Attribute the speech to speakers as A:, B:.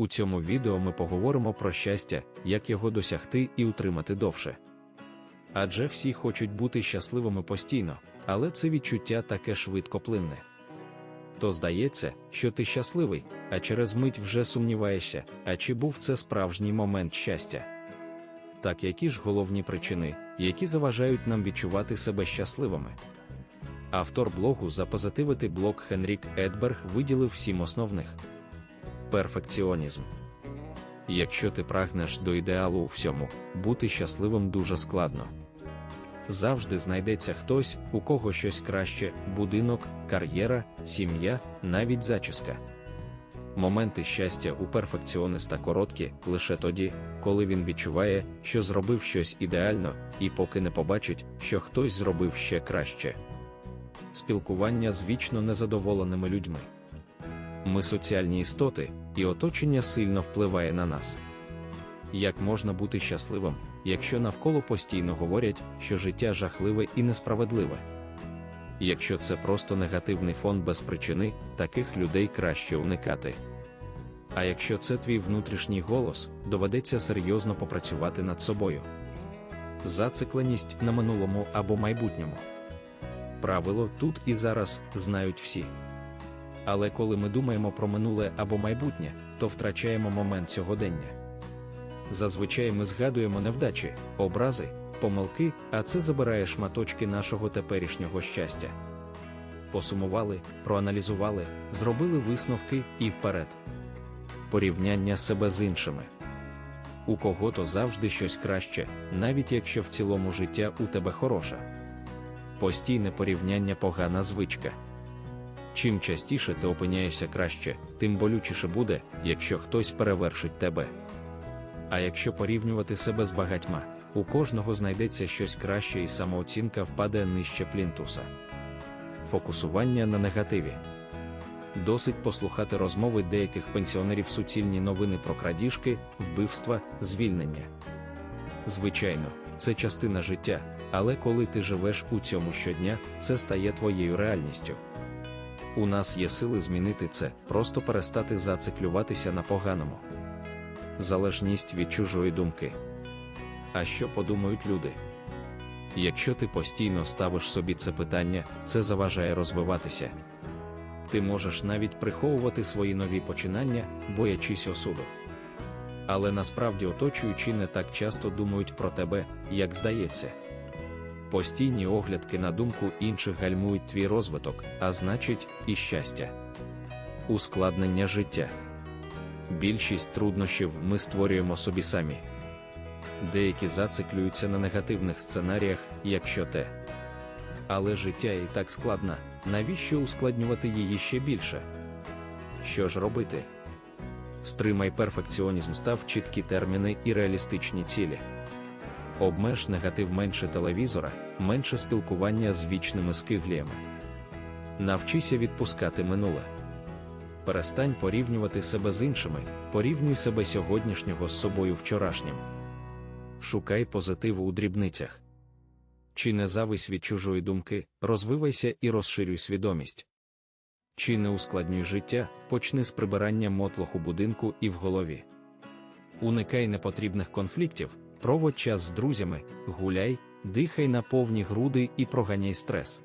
A: У цьому відео ми поговоримо про щастя, як його досягти і утримати довше. Адже всі хочуть бути щасливими постійно, але це відчуття таке швидкоплинне. То здається, що ти щасливий, а через мить вже сумніваєшся, а чи був це справжній момент щастя. Так які ж головні причини, які заважають нам відчувати себе щасливими? Автор блогу запозитивити блог Хенрік Едберг виділив сім основних. Перфекціонізм. Якщо ти прагнеш до ідеалу у всьому, бути щасливим дуже складно. Завжди знайдеться хтось, у кого щось краще, будинок, кар'єра, сім'я, навіть зачіска. Моменти щастя у перфекціониста короткі лише тоді, коли він відчуває, що зробив щось ідеально, і поки не побачить, що хтось зробив ще краще. Спілкування з вічно незадоволеними людьми. Ми соціальні істоти, і оточення сильно впливає на нас. Як можна бути щасливим, якщо навколо постійно говорять, що життя жахливе і несправедливе? Якщо це просто негативний фон без причини, таких людей краще уникати. А якщо це твій внутрішній голос, доведеться серйозно попрацювати над собою. Зацикленість на минулому або майбутньому. Правило тут і зараз знають всі. Але коли ми думаємо про минуле або майбутнє, то втрачаємо момент сьогодення. Зазвичай ми згадуємо невдачі, образи, помилки, а це забирає шматочки нашого теперішнього щастя. Посумували, проаналізували, зробили висновки і вперед. Порівняння себе з іншими. У кого-то завжди щось краще, навіть якщо в цілому життя у тебе хороше. Постійне порівняння погана звичка. Чим частіше ти опиняєшся краще, тим болючіше буде, якщо хтось перевершить тебе. А якщо порівнювати себе з багатьма, у кожного знайдеться щось краще і самооцінка впаде нижче плінтуса. Фокусування на негативі. Досить послухати розмови деяких пенсіонерів суцільні новини про крадіжки, вбивства, звільнення. Звичайно, це частина життя, але коли ти живеш у цьому щодня, це стає твоєю реальністю. У нас є сили змінити це, просто перестати зациклюватися на поганому. Залежність від чужої думки. А що подумають люди? Якщо ти постійно ставиш собі це питання, це заважає розвиватися. Ти можеш навіть приховувати свої нові починання, боячись осуду. Але насправді оточуючі не так часто думають про тебе, як здається. Постійні оглядки на думку інших гальмують твій розвиток, а значить, і щастя. Ускладнення життя. Більшість труднощів ми створюємо собі самі. Деякі зациклюються на негативних сценаріях, якщо те. Але життя і так складна, навіщо ускладнювати її ще більше? Що ж робити? Стримай перфекціонізм став чіткі терміни і реалістичні цілі. Обмеж негатив менше телевізора, менше спілкування з вічними скигліями. Навчися відпускати минуле. Перестань порівнювати себе з іншими, порівнюй себе сьогоднішнього з собою вчорашнім. Шукай позитиву у дрібницях. Чи не завись від чужої думки, розвивайся і розширюй свідомість. Чи не ускладнюй життя, почни з прибирання мотлоху будинку і в голові. Уникай непотрібних конфліктів, проводь час з друзями, гуляй, дихай на повні груди і проганяй стрес.